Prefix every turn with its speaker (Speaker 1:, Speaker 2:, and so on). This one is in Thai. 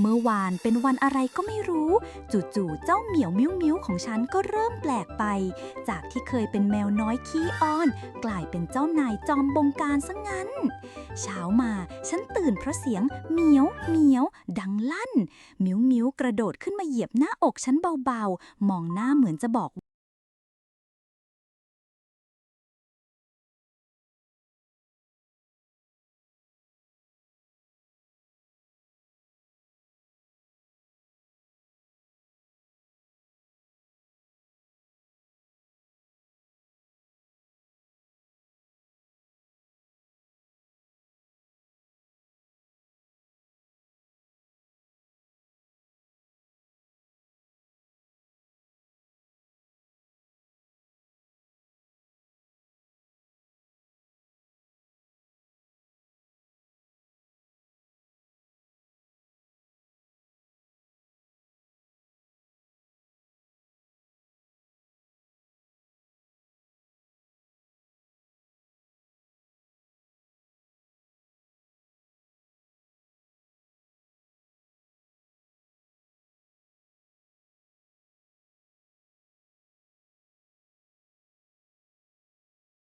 Speaker 1: เมื่อวานเป็นวันอะไรก็ไม่รู้ จู่ๆเจ้าเหมียวมิ้วมิ้วของฉันก็เริ่มแปลกไป จากที่เคยเป็นแมวน้อยขี้อ้อน กลายเป็นเจ้านายจอมบงการซะงั้น เช้ามาฉันตื่นเพราะเสียงเหมียวเหมียว ดังลั่น มิ้วมิ้วกระโดดขึ้นมาเหยียบหน้าอกฉันเบาๆ มองหน้าเหมือนจะบอก